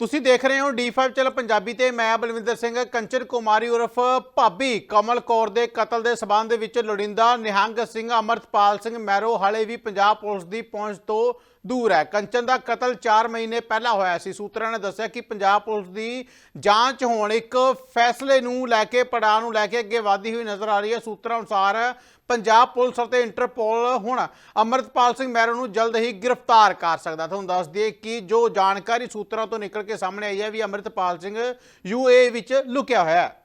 ਤੁਸੀਂ ਦੇਖ ਰਹੇ ਹੋ D5 ਚੈਨਲ ਪੰਜਾਬੀ ਤੇ ਮੈਂ ਬਲਵਿੰਦਰ ਸਿੰਘ ਕੰਚਨ ਕੁਮਾਰੀ ਉਰਫ ਭਾਬੀ ਕਮਲ ਕੌਰ ਦੇ ਕਤਲ ਦੇ ਸਬੰਧ ਵਿੱਚ ਲੋੜਿੰਦਾ ਨਿਹੰਗ ਸਿੰਘ ਅਮਰਤਪਾਲ ਸਿੰਘ ਮੈਰੋ ਹਾਲੇ ਵੀ ਪੰਜਾਬ ਪੁਲਿਸ ਦੀ ਪਹੁੰਚ ਤੋਂ ਦੂਰ ਹੈ। ਕੰਚਨ ਦਾ ਕਤਲ 4 ਮਹੀਨੇ ਪਹਿਲਾਂ ਹੋਇਆ ਸੀ। ਸੂਤਰਾਂ ਨੇ ਦੱਸਿਆ ਕਿ ਪੰਜਾਬ ਪੁਲਿਸ ਦੀ ਜਾਂਚ ਹੋਣ ਇੱਕ ਫੈਸਲੇ ਨੂੰ ਲੈ ਕੇ, ਪੜਾਅ ਨੂੰ ਲੈ ਕੇ ਅੱਗੇ ਵਧਦੀ ਹੋਈ ਨਜ਼ਰ ਆ ਰਹੀ ਹੈ। ਸੂਤਰਾਂ ਅਨੁਸਾਰ ਪੰਜਾਬ ਪੁਲਿਸ ਅਤੇ ਇੰਟਰਪੋਲ ਹੁਣ ਅਮਰਤਪਾਲ ਸਿੰਘ ਮੈਰੋ ਨੂੰ ਜਲਦ ਹੀ ਗ੍ਰਿਫਤਾਰ ਕਰ ਸਕਦਾ। ਤੁਹਾਨੂੰ ਦੱਸ ਦਈਏ ਕਿ ਜੋ ਜਾਣਕਾਰੀ ਸੂਤਰਾਂ ਤੋਂ ਨਿਕਲ ਕੇ ਸਾਹਮਣੇ ਆਈ ਹੈ ਵੀ ਅਮਰਤਪਾਲ ਸਿੰਘ ਯੂਏ ਵਿੱਚ ਲੁਕਿਆ ਹੋਇਆ ਹੈ।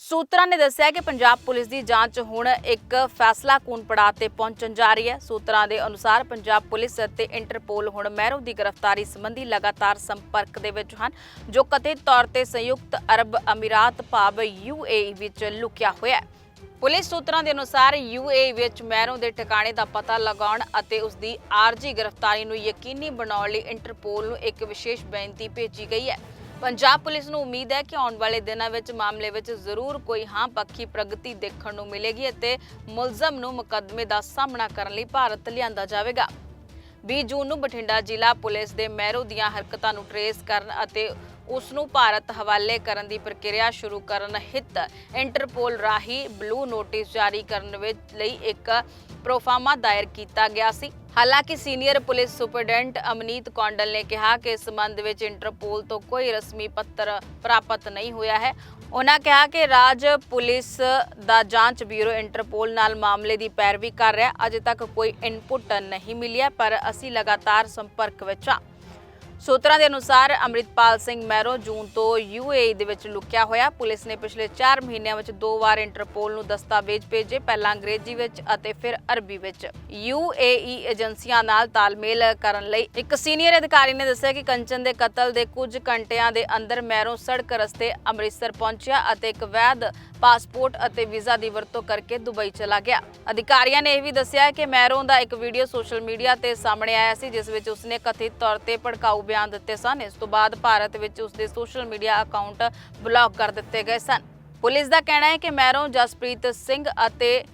ਸੂਤਰਾਂ ਨੇ ਦੱਸਿਆ ਕਿ ਪੰਜਾਬ ਪੁਲਿਸ ਦੀ ਜਾਂਚ ਹੁਣ ਇੱਕ ਫੈਸਲਾ ਕੂਨ ਪੜਾਅ ਤੇ ਪਹੁੰਚਣ ਜਾ ਰਹੀ ਹੈ। ਸੂਤਰਾਂ ਦੇ ਅਨੁਸਾਰ ਪੰਜਾਬ ਪੁਲਿਸ ਅਤੇ ਇੰਟਰਪੋਲ ਹੁਣ ਮਹਿਰੋ ਦੀ ਗ੍ਰਿਫਤਾਰੀ ਸੰਬੰਧੀ ਲਗਾਤਾਰ ਸੰਪਰਕ ਦੇ ਵਿੱਚ ਹਨ, ਜੋ ਕਥਿਤ ਤੌਰ ਤੇ ਸੰਯੁਕਤ ਅਰਬ ਅਮੀਰਾਤ ਭਾਵ ਯੂਏਈ ਵਿੱਚ ਲੁਕਿਆ ਹੋਇਆ ਹੈ। ਪੁਲਿਸ ਸੂਤਰਾਂ ਦੇ ਅਨੁਸਾਰ ਯੂਏਈ ਵਿੱਚ ਮਹਿਰੋ ਦੇ ਟਿਕਾਣੇ ਦਾ ਪਤਾ ਲਗਾਉਣ ਅਤੇ ਉਸ ਦੀ ਆਰਜੀ ਗ੍ਰਿਫਤਾਰੀ ਨੂੰ ਯਕੀਨੀ ਬਣਾਉਣ ਲਈ ਇੰਟਰਪੋਲ ਨੂੰ ਇੱਕ ਵਿਸ਼ੇਸ਼ ਬੇਨਤੀ ਭੇਜੀ ਗਈ ਹੈ। ਪੰਜਾਬ ਪੁਲਿਸ ਨੂੰ ਉਮੀਦ ਹੈ ਕਿ ਆਉਣ ਵਾਲੇ ਦਿਨਾਂ ਵਿੱਚ ਮਾਮਲੇ ਵਿੱਚ ਜ਼ਰੂਰ ਕੋਈ ਹਾਂ ਪੱਖੀ ਪ੍ਰਗਤੀ ਦੇਖਣ ਨੂੰ ਮਿਲੇਗੀ ਅਤੇ ਮੁਲਜ਼ਮ ਨੂੰ ਮੁਕੱਦਮੇ ਦਾ ਸਾਹਮਣਾ ਕਰਨ ਲਈ ਭਾਰਤ ਲਿਆਂਦਾ ਜਾਵੇਗਾ। 20 ਜੂਨ ਨੂੰ ਬਠਿੰਡਾ ਜ਼ਿਲ੍ਹਾ ਪੁਲਿਸ ਦੇ ਮਹਿਰੋ ਦੀਆਂ ਹਰਕਤਾਂ ਨੂੰ ਟਰੇਸ ਕਰਨ ਅਤੇ ਉਸ ਨੂੰ ਭਾਰਤ ਹਵਾਲੇ ਕਰਨ ਦੀ ਪ੍ਰਕਿਰਿਆ ਸ਼ੁਰੂ ਕਰਨ ਹਿੱਤ ਇੰਟਰਪੋਲ ਰਾਹੀਂ ਬਲੂ ਨੋਟਿਸ ਜਾਰੀ ਕਰਨ ਵਿੱਚ ਲਈ ਇੱਕ ਪ੍ਰੋਫਾਰਮਾ ਦਾਇਰ ਕੀਤਾ ਗਿਆ ਸੀ। ਹਾਲਾਂਕਿ senior police superintendent Amneet Kondal ਨੇ ਕਿਹਾ ਕਿ ਇਸ ਸੰਬੰਧ ਵਿੱਚ ਇੰਟਰਪੋਲ ਤੋਂ ਕੋਈ ਰਸਮੀ ਪੱਤਰ ਪ੍ਰਾਪਤ ਨਹੀਂ ਹੋਇਆ ਹੈ। ਉਹਨਾਂ ਕਿਹਾ ਕਿ ਰਾਜ ਪੁਲਿਸ ਦਾ ਜਾਂਚ ਬਿਊਰੋ ਇੰਟਰਪੋਲ ਨਾਲ ਮਾਮਲੇ ਦੀ ਪੈਰਵੀ ਕਰ ਰਿਹਾ। ਅਜੇ ਤੱਕ ਕੋਈ ਇਨਪੁਟ ਨਹੀਂ ਮਿਲਿਆ, ਪਰ ਅਸੀਂ ਲਗਾਤਾਰ ਸੰਪਰਕ ਵਿੱਚ ਹਾਂ। ਸੂਤਰਾਂ ਦੇ ਅਨੁਸਾਰ ਅੰਮ੍ਰਿਤਪਾਲ ਸਿੰਘ ਮੈਰੋ ਜੂਨ ਤੋਂ ਯੂਏਈ ਦੇ ਵਿੱਚ ਲੁਕਿਆ ਹੋਇਆ। ਪੁਲਿਸ ਨੇ ਪਿਛਲੇ 4 ਮਹੀਨਿਆਂ ਵਿੱਚ ਦੋ ਵਾਰ ਇੰਟਰਪੋਲ ਨੂੰ ਦਸਤਾਵੇਜ਼ ਭੇਜੇ, ਪਹਿਲਾਂ ਅੰਗਰੇਜ਼ੀ ਵਿੱਚ ਅਤੇ ਫਿਰ ਅਰਬੀ ਵਿੱਚ। ਯੂਏਈ ਏਜੰਸੀਆਂ ਨਾਲ ਤਾਲਮੇਲ ਕਰਨ ਲਈ ਇੱਕ ਸੀਨੀਅਰ ਅਧਿਕਾਰੀ ਨੇ ਦੱਸਿਆ ਕਿ ਕੰਚਨ ਦੇ ਕਤਲ ਦੇ ਕੁਝ ਘੰਟਿਆਂ ਦੇ ਅੰਦਰ ਮੈਰੋ ਸੜਕ ਰਸਤੇ ਅੰਮ੍ਰਿਤਸਰ ਪਹੁੰਚਿਆ ਅਤੇ ਇੱਕ ਵੈਦ ਪਾਸਪੋਰਟ ਅਤੇ ਵੀਜ਼ਾ ਦੀ ਵਰਤੋਂ ਕਰਕੇ ਦੁਬਈ ਚਲਾ ਗਿਆ। ਅਧਿਕਾਰੀਆਂ ਨੇ ਇਹ ਵੀ ਦੱਸਿਆ ਕਿ ਮੈਰੋ ਦਾ ਇੱਕ ਵੀਡੀਓ ਸੋਸ਼ਲ ਮੀਡੀਆ ਤੇ ਸਾਹਮਣੇ ਆਇਆ ਸੀ, ਜਿਸ ਵਿੱਚ ਉਸਨੇ ਕਥਿਤ ਤੌਰ ਤੇ ਭੜਕਾਊ ਬਿਆਨ ਦਿੱਤੇ ਸਨ। ਇਸ ਤੋਂ ਬਾਅਦ ਭਾਰਤ ਵਿੱਚ ਉਸਦੇ ਸੋਸ਼ਲ ਮੀਡੀਆ ਅਕਾਊਂਟ ਬਲੌਕ ਕਰ ਦਿੱਤੇ ਗਏ ਸਨ। ਪੁਲਿਸ ਦਾ ਕਹਿਣਾ ਹੈ ਕਿ ਮੈਰੋ ਜਸਪ੍ਰੀਤ ਸਿੰਘ ਅਤੇ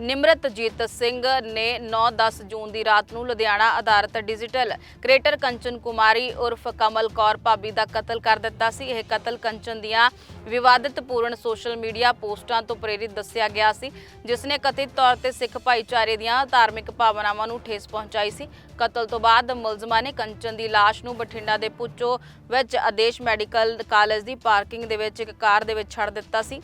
ਨਿਮਰਤਜੀਤ ਸਿੰਘ ਨੇ 9-10 ਜੂਨ ਦੀ ਰਾਤ ਨੂੰ ਲੁਧਿਆਣਾ ਆਧਾਰਿਤ ਡਿਜੀਟਲ ਕ੍ਰੀਏਟਰ ਕੰਚਨ ਕੁਮਾਰੀ ਉਰਫ ਕਮਲ ਕੌਰ ਭਾਬੀ ਦਾ ਕਤਲ ਕਰ ਦਿੱਤਾ ਸੀ। ਇਹ ਕਤਲ ਕੰਚਨ ਦੀਆਂ ਵਿਵਾਦਿਤ ਪੂਰਨ ਸੋਸ਼ਲ ਮੀਡੀਆ ਪੋਸਟਾਂ ਤੋਂ ਪ੍ਰੇਰਿਤ ਦੱਸਿਆ ਗਿਆ ਸੀ, ਜਿਸ ਨੇ ਕਥਿਤ ਤੌਰ ਤੇ ਸਿੱਖ ਭਾਈਚਾਰੇ ਦੀਆਂ ਧਾਰਮਿਕ ਭਾਵਨਾਵਾਂ ਨੂੰ ਠੇਸ ਪਹੁੰਚਾਈ ਸੀ। ਕਤਲ ਤੋਂ ਬਾਅਦ ਮੁਲਜ਼ਮਾਂ ਨੇ ਕੰਚਨ ਦੀ ਲਾਸ਼ ਨੂੰ ਬਠਿੰਡਾ ਦੇ ਪੁੱਚੋ ਵਿੱਚ ਆਦੇਸ਼ ਮੈਡੀਕਲ ਕਾਲਜ ਦੀ ਪਾਰਕਿੰਗ ਦੇ ਵਿੱਚ ਇੱਕ ਕਾਰ ਦੇ ਵਿੱਚ ਛੱਡ ਦਿੱਤਾ ਸੀ।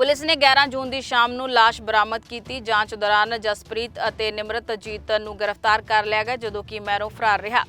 ਪੁਲਿਸ ਨੇ 11 ਜੂਨ ਦੀ ਸ਼ਾਮ ਨੂੰ ਲਾਸ਼ ਬਰਾਮਦ ਕੀਤੀ। ਜਾਂਚ ਦੌਰਾਨ ਜਸਪ੍ਰੀਤ ਅਤੇ ਨਿਮਰਤਜੀਤ ਨੂੰ ਗ੍ਰਿਫਤਾਰ ਕਰ ਲਿਆ ਗਿਆ, ਜਦੋਂ ਕਿ ਮੈਰੋ ਫਰਾਰ ਰਿਹਾ।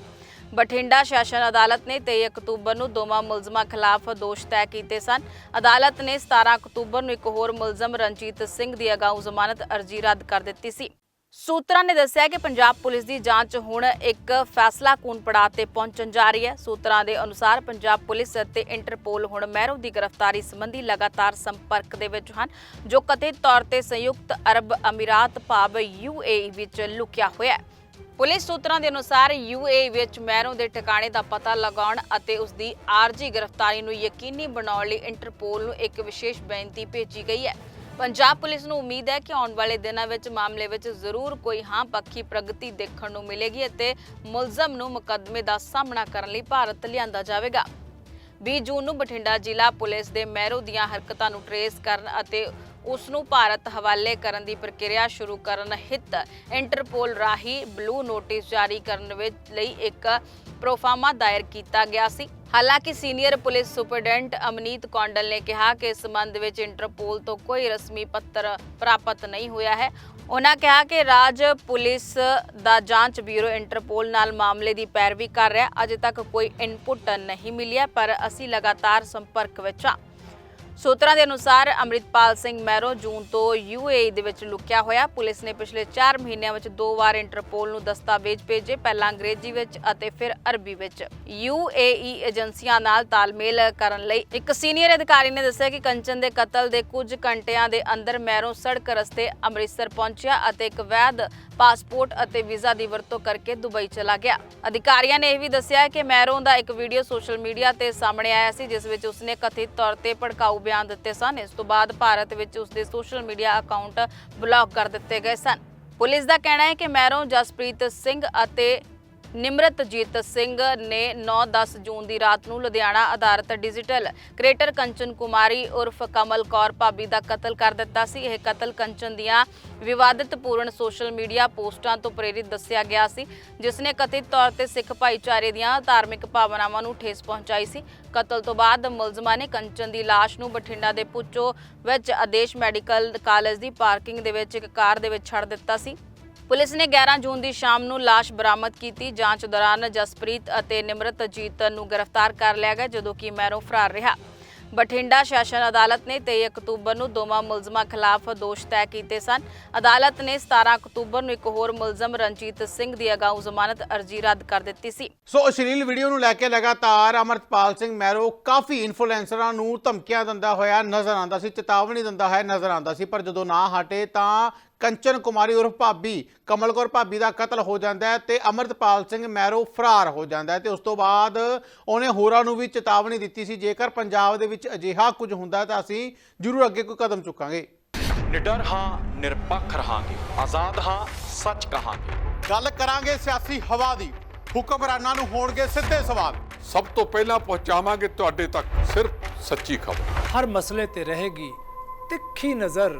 ਬਠਿੰਡਾ ਸੈਸ਼ਨ ਅਦਾਲਤ ਨੇ 23 ਅਕਤੂਬਰ ਨੂੰ ਦੋਵਾਂ ਮੁਲਜ਼ਮਾਂ ਖਿਲਾਫ ਦੋਸ਼ ਤੈਅ ਕੀਤੇ ਸਨ। ਅਦਾਲਤ ਨੇ 17 ਅਕਤੂਬਰ ਨੂੰ ਇੱਕ ਹੋਰ ਮੁਲਜ਼ਮ ਰਣਜੀਤ ਸਿੰਘ ਦੀ ਅਗਾਊਂ ਜ਼ਮਾਨਤ ਅਰਜ਼ੀ ਰੱਦ ਕਰ ਦਿੱਤੀ ਸੀ। ਸੂਤਰਾਂ ਨੇ ਦੱਸਿਆ ਕਿ ਪੰਜਾਬ ਪੁਲਿਸ ਦੀ ਜਾਂਚ ਹੁਣ ਇੱਕ ਫੈਸਲਾ ਕੂਨ ਪੜਾਅ ਤੇ ਪਹੁੰਚਣ ਜਾ ਰਹੀ ਹੈ। ਸੂਤਰਾਂ ਦੇ ਅਨੁਸਾਰ ਪੰਜਾਬ ਪੁਲਿਸ ਅਤੇ ਇੰਟਰਪੋਲ ਹੁਣ ਮਹਿਰੋ ਦੀ ਗ੍ਰਿਫਤਾਰੀ ਸੰਬੰਧੀ ਲਗਾਤਾਰ ਸੰਪਰਕ ਦੇ ਵਿੱਚ ਹਨ, ਜੋ ਕਥਿਤ ਤੌਰ ਤੇ ਸੰਯੁਕਤ ਅਰਬ ਅਮੀਰਾਤ ਭਾਵ ਯੂਏਈ ਵਿੱਚ ਲੁਕਿਆ ਹੋਇਆ ਹੈ। ਪੁਲਿਸ ਸੂਤਰਾਂ ਦੇ ਅਨੁਸਾਰ ਯੂਏਈ ਵਿੱਚ ਮਹਿਰੋ ਦੇ ਟਿਕਾਣੇ ਦਾ ਪਤਾ ਲਗਾਉਣ ਅਤੇ ਉਸ ਦੀ ਆਰਜੀ ਗ੍ਰਿਫਤਾਰੀ ਨੂੰ ਯਕੀਨੀ ਬਣਾਉਣ ਲਈ ਇੰਟਰਪੋਲ ਨੂੰ ਇੱਕ ਵਿਸ਼ੇਸ਼ ਬੇਨਤੀ ਭੇਜੀ ਗਈ ਹੈ। ਪੰਜਾਬ ਪੁਲਿਸ ਨੂੰ ਉਮੀਦ ਹੈ ਕਿ ਆਉਣ ਵਾਲੇ ਦਿਨਾਂ ਵਿੱਚ ਮਾਮਲੇ ਵਿੱਚ ਜ਼ਰੂਰ ਕੋਈ ਹਾਂ ਪੱਖੀ ਪ੍ਰਗਤੀ ਦੇਖਣ ਨੂੰ ਮਿਲੇਗੀ ਅਤੇ ਮੁਲਜ਼ਮ ਨੂੰ ਮੁਕੱਦਮੇ ਦਾ ਸਾਹਮਣਾ ਕਰਨ ਲਈ ਭਾਰਤ ਲਿਆਂਦਾ ਜਾਵੇਗਾ। 20 ਜੂਨ ਨੂੰ ਬਠਿੰਡਾ ਜ਼ਿਲ੍ਹਾ ਪੁਲਿਸ ਦੇ ਮੈਰੋ ਦੀਆਂ ਹਰਕਤਾਂ ਨੂੰ ਟਰੇਸ ਕਰਨ ਅਤੇ ਉਸ ਨੂੰ ਭਾਰਤ ਹਵਾਲੇ ਕਰਨ ਦੀ ਪ੍ਰਕਿਰਿਆ ਸ਼ੁਰੂ ਕਰਨ ਹਿੱਤ ਇੰਟਰਪੋਲ ਰਾਹੀਂ ਬਲੂ ਨੋਟਿਸ ਜਾਰੀ ਕਰਨ ਵਿੱਚ ਲਈ ਇੱਕ ਪ੍ਰੋਫਾਰਮਾ ਦਾਇਰ ਕੀਤਾ ਗਿਆ ਸੀ। ਹਾਲਾਂਕਿ senior police superintendent Amneet Kondal ਨੇ ਕਿਹਾ ਕਿ ਇਸ ਸੰਬੰਧ ਵਿੱਚ ਇੰਟਰਪੋਲ ਤੋਂ ਕੋਈ ਰਸਮੀ ਪੱਤਰ ਪ੍ਰਾਪਤ ਨਹੀਂ ਹੋਇਆ ਹੈ। ਉਹਨਾਂ ਕਿਹਾ ਕਿ ਰਾਜ ਪੁਲਿਸ ਦਾ ਜਾਂਚ ਬਿਊਰੋ ਇੰਟਰਪੋਲ ਨਾਲ ਮਾਮਲੇ ਦੀ ਪੈਰਵੀ ਕਰ ਰਿਹਾ। ਅਜੇ ਤੱਕ ਕੋਈ ਇਨਪੁਟ ਨਹੀਂ ਮਿਲਿਆ, ਪਰ ਅਸੀਂ ਲਗਾਤਾਰ ਸੰਪਰਕ ਵਿੱਚ ਹਾਂ। ਸੂਤਰਾਂ ਦੇ ਅਨੁਸਾਰ ਅੰਮ੍ਰਿਤਪਾਲ ਸਿੰਘ ਮੈਰੋ ਜੂਨ ਤੋਂ ਯੂਏਈ ਦੇ ਵਿੱਚ ਲੁਕਿਆ ਹੋਇਆ। ਪੁਲਿਸ ਨੇ ਪਿਛਲੇ 4 ਮਹੀਨਿਆਂ ਵਿੱਚ ਦੋ ਵਾਰ ਇੰਟਰਪੋਲ ਨੂੰ ਦਸਤਾਵੇਜ਼ ਭੇਜੇ, ਪਹਿਲਾਂ ਅੰਗਰੇਜ਼ੀ ਵਿੱਚ ਅਤੇ ਫਿਰ ਅਰਬੀ ਵਿੱਚ। ਯੂਏਈ ਏਜੰਸੀਆਂ ਨਾਲ ਤਾਲਮੇਲ ਕਰਨ ਲਈ ਇੱਕ ਸੀਨੀਅਰ ਅਧਿਕਾਰੀ ਨੇ ਦੱਸਿਆ ਕਿ ਕੰਚਨ ਦੇ ਕਤਲ ਦੇ ਕੁਝ ਘੰਟਿਆਂ ਦੇ ਅੰਦਰ ਮੈਰੋ ਸੜਕ ਰਸਤੇ ਅੰਮ੍ਰਿਤਸਰ ਪਹੁੰਚਿਆ ਅਤੇ ਇੱਕ ਵੈਧ ਪਾਸਪੋਰਟ ਅਤੇ ਵੀਜ਼ਾ ਦੀ ਵਰਤੋਂ ਕਰਕੇ ਦੁਬਈ ਚਲਾ ਗਿਆ। ਅਧਿਕਾਰੀਆਂ ਨੇ ਇਹ ਵੀ ਦੱਸਿਆ ਕਿ ਮੈਰੋ ਦਾ ਇੱਕ ਵੀਡੀਓ ਸੋਸ਼ਲ ਮੀਡੀਆ ਤੇ ਸਾਹਮਣੇ ਆਇਆ ਸੀ, ਜਿਸ ਵਿੱਚ ਉਸਨੇ ਕਥਿਤ ਤੌਰ ਤੇ ਭੜਕਾਊ ਬਿਆਨ ਦਿੱਤੇ ਸਨ। ਇਸ ਤੋਂ ਬਾਅਦ ਭਾਰਤ ਵਿੱਚ ਉਸਦੇ ਸੋਸ਼ਲ ਮੀਡੀਆ ਅਕਾਊਂਟ ਬਲੌਕ ਕਰ ਦਿੱਤੇ ਗਏ ਸਨ। ਪੁਲਿਸ ਦਾ ਕਹਿਣਾ ਹੈ ਕਿ ਮੈਰੋ ਜਸਪ੍ਰੀਤ ਸਿੰਘ ਅਤੇ ਨਿਮਰਤਜੀਤ ਸਿੰਘ ਨੇ 9-10 ਜੂਨ ਦੀ ਰਾਤ ਨੂੰ ਲੁਧਿਆਣਾ ਆਧਾਰਿਤ ਡਿਜੀਟਲ ਕ੍ਰੀਏਟਰ ਕੰਚਨ ਕੁਮਾਰੀ ਉਰਫ ਕਮਲ ਕੌਰ ਭਾਬੀ ਦਾ ਕਤਲ ਕਰ ਦਿੱਤਾ ਸੀ। ਇਹ ਕਤਲ ਕੰਚਨ ਦੀਆਂ ਵਿਵਾਦਤ ਪੂਰਨ ਸੋਸ਼ਲ ਮੀਡੀਆ ਪੋਸਟਾਂ ਤੋਂ ਪ੍ਰੇਰਿਤ ਦੱਸਿਆ ਗਿਆ ਸੀ, ਜਿਸ ਨੇ ਕਥਿਤ ਤੌਰ ਤੇ ਸਿੱਖ ਭਾਈਚਾਰੇ ਦੀਆਂ ਧਾਰਮਿਕ ਭਾਵਨਾਵਾਂ ਨੂੰ ਠੇਸ ਪਹੁੰਚਾਈ ਸੀ। ਕਤਲ ਤੋਂ ਬਾਅਦ ਮੁਲਜ਼ਮਾਂ ਨੇ ਕੰਚਨ ਦੀ ਲਾਸ਼ ਨੂੰ ਬਠਿੰਡਾ ਦੇ ਪੁੱਚੋ ਵਿੱਚ ਆਦੇਸ਼ ਮੈਡੀਕਲ ਕਾਲਜ ਦੀ ਪਾਰਕਿੰਗ ਦੇ ਵਿੱਚ ਇੱਕ ਕਾਰ ਦੇ ਵਿੱਚ ਛੱਡ ਦਿੱਤਾ ਸੀ। ਪੁਲਿਸ ਨੇ 11 ਜੂਨ ਦੀ ਸ਼ਾਮ ਨੂੰ ਲਾਸ਼ ਬਰਾਮਦ ਕੀਤੀ। ਜਾਂਚ ਦੌਰਾਨ ਜਸਪ੍ਰੀਤ ਅਤੇ ਨਿਮਰਤਜੀਤ ਨੂੰ ਗ੍ਰਿਫਤਾਰ ਕਰ ਲਿਆ ਗਿਆ, ਜਦੋਂ ਕਿ ਮੈਰੋਂ ਫਰਾਰ ਰਿਹਾ। ਬਠਿੰਡਾ ਸੈਸ਼ਨ ਅਦਾਲਤ ਨੇ 23 ਅਕਤੂਬਰ ਨੂੰ ਦੋਵਾਂ ਮੁਲਜ਼ਮਾਂ ਖਿਲਾਫ ਦੋਸ਼ ਤੈਅ ਕੀਤੇ ਸਨ। ਅਦਾਲਤ ਨੇ 17 ਅਕਤੂਬਰ ਨੂੰ ਇੱਕ ਹੋਰ ਮੁਲਜ਼ਮ, ਰਣਜੀਤ ਸਿੰਘ, ਦੀ ਅਗਾਊਂ ਜ਼ਮਾਨਤ ਅਰਜ਼ੀ ਰੱਦ ਕਰ ਦਿੱਤੀ ਸੀ। ਸੋ ਅਸ਼ਲੀਲ ਵੀਡੀਓ ਨੂੰ ਲੈ ਕੇ ਲਗਾਤਾਰ ਅਮਰਤਪਾਲ ਸਿੰਘ ਮੈਰੋ ਕਾਫੀ ਇਨਫਲੂਐਂਸਰਾਂ ਨੂੰ ਧਮਕੀਆਂ ਦਿੰਦਾ ਹੋਇਆ ਨਜ਼ਰ ਆਉਂਦਾ ਸੀ, ਚੇਤਾਵਨੀ ਦਿੰਦਾ ਹੈ, ਨਜ਼ਰ ਆਉਂਦਾ ਸੀ। ਪਰ ਜਦੋਂ ਨਾ ਹਟੇ ਤਾਂ ਕੰਚਨ ਕੁਮਾਰੀ ਉਰਫ ਭਾਬੀ ਕਮਲ ਕੌਰ ਭਾਬੀ ਦਾ ਕਤਲ ਹੋ ਜਾਂਦਾ ਹੈ ਤੇ ਅਮਰਤਪਾਲ ਸਿੰਘ ਮੈਰੋ ਫਰਾਰ ਹੋ ਜਾਂਦਾ ਹੈ ਤੇ ਉਸ ਤੋਂ ਬਾਅਦ ਉਹਨੇ ਹੋਰਾਂ ਨੂੰ ਵੀ ਚੇਤਾਵਨੀ ਦਿੱਤੀ ਸੀ। ਜੇਕਰ ਪੰਜਾਬ ਦੇ ਵਿੱਚ ਅਜਿਹਾ ਕੁਝ ਹੁੰਦਾ ਤਾਂ ਅਸੀਂ ਜ਼ਰੂਰ ਅੱਗੇ ਕੋਈ ਕਦਮ ਚੁੱਕਾਂਗੇ। ਨਿਡਰ ਹਾਂ ਨਿਰਪੱਖ ਰਹਾਂਗੇ। ਆਜ਼ਾਦ ਹਾਂ ਸੱਚ ਕਹਾਂਗੇ। ਗੱਲ ਕਰਾਂਗੇ ਸਿਆਸੀ ਹਵਾ ਦੀ। ਹੁਕਮਰਾਨਾਂ ਨੂੰ ਹੋਣਗੇ ਸਿੱਧੇ ਸਵਾਲ। ਸਭ ਤੋਂ ਪਹਿਲਾਂ ਪਹੁੰਚਾਵਾਂਗੇ ਤੁਹਾਡੇ ਤੱਕ ਸਿਰਫ ਸੱਚੀ ਖਬਰ। ਹਰ ਮਸਲੇ ਤੇ ਰਹੇਗੀ ਤਿੱਖੀ ਨਜ਼ਰ।